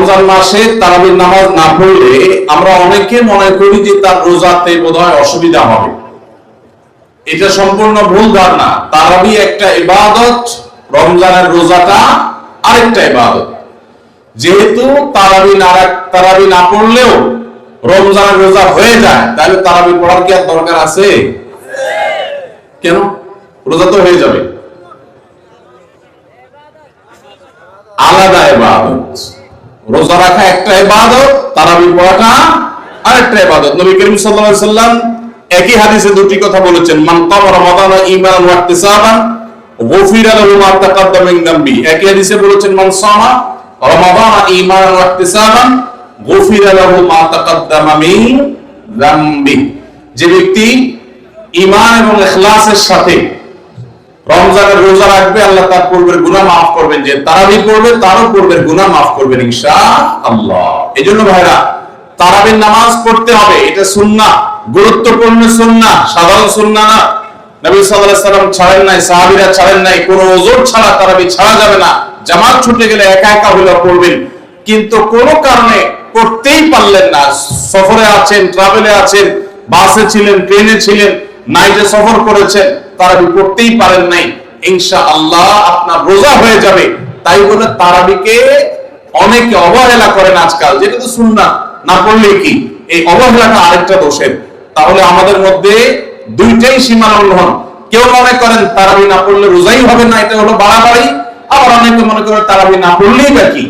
রমজান মাসে তারাবির নামাজ না পড়লে আমরা অনেকে মনে করি যে তার রোজাতে বোধহয় অসুবিধা হবে। এটা সম্পূর্ণ ভুল ধারণা। তারাবি একটা ইবাদত, রমজানের রোজাটা আরেকটা ইবাদত। যেহেতু তারাবি না তারাবি না পড়লেও রমজানের রোজা হয়ে যায়, তাহলে তারাবি পড়ার কি আর দরকার আছে? কেন? রোজা তো হয়ে যাবে। আলাদা ইবাদত। রোজা রাখা একটা ইবাদত, তারাবি পড়াটা আরেকটা ইবাদত। নবী করিম সাল্লাল্লাহু আলাইহি সাল্লাম একই হাদিসে দুটি কথা বলেছেন, মান কাম রমাদান ঈমানান ওয়া ইহতিসাবান, গুফিরা লাহু মা তাকাদ্দাম মিন দামবি একই হাদিসে বলেছেন, মান সামা রমাদান ঈমানান ওয়া ইহতিসাবান, গুফিরা লাহু মা তাকাদ্দাম মিন দামবি। যে ব্যক্তি ঈমান এবং ইখলাসের সাথে রমজানের রোজা রাখবে, আল্লাহ তার পূর্বের গুনাহ মাফ করবেন। যে তারাবি পড়বে, তারও পূর্বের গুনাহ মাফ করবেন ইনশাআল্লাহ। এজন্য ভাইরা, তারাবির নামাজ পড়তে হবে, এটা সুন্নাহ, গুরুত্বপূর্ণ সুন্নাহ, সাধারণ সুন্নাহ না। নবী সাল্লাম ছাড়েন নাই, সাহাবীরা ছাড়েন নাই, কোনো ওজোর ছাড়া তারাবি ছাড়া যাবে না। জামাত ছুটে গেলে একা একা হলেও পড়বেন। কিন্তু কোনো কারণে পড়তেই পারলেন না। সফরে আছেন ট্রাভেলে আছেন বাসে ছিলেন ট্রেনে ছিলেন নাইটে সফর করেছেন তারাবি পড়তেই পারেন নাই। ইনশা আল্লাহ আপনার রোজা হয়ে যাবে। তাই বলে তারাবিকে অনেকে অবহেলা করেন আজকাল। যেটা তো শুননা না পড়লে কি? এই অবহেলাটা আরেকটা দোষের। তাহলে আমাদের মধ্যে দুইটাই সীমা লঙ্ঘন। কেউ মনে করেন তারাবি না পড়লে রোজাই হবে না, এটা হলো বাড়াবাড়ি। আবার অনেকে মনে করেন তারাবি না পড়লেই বা কি?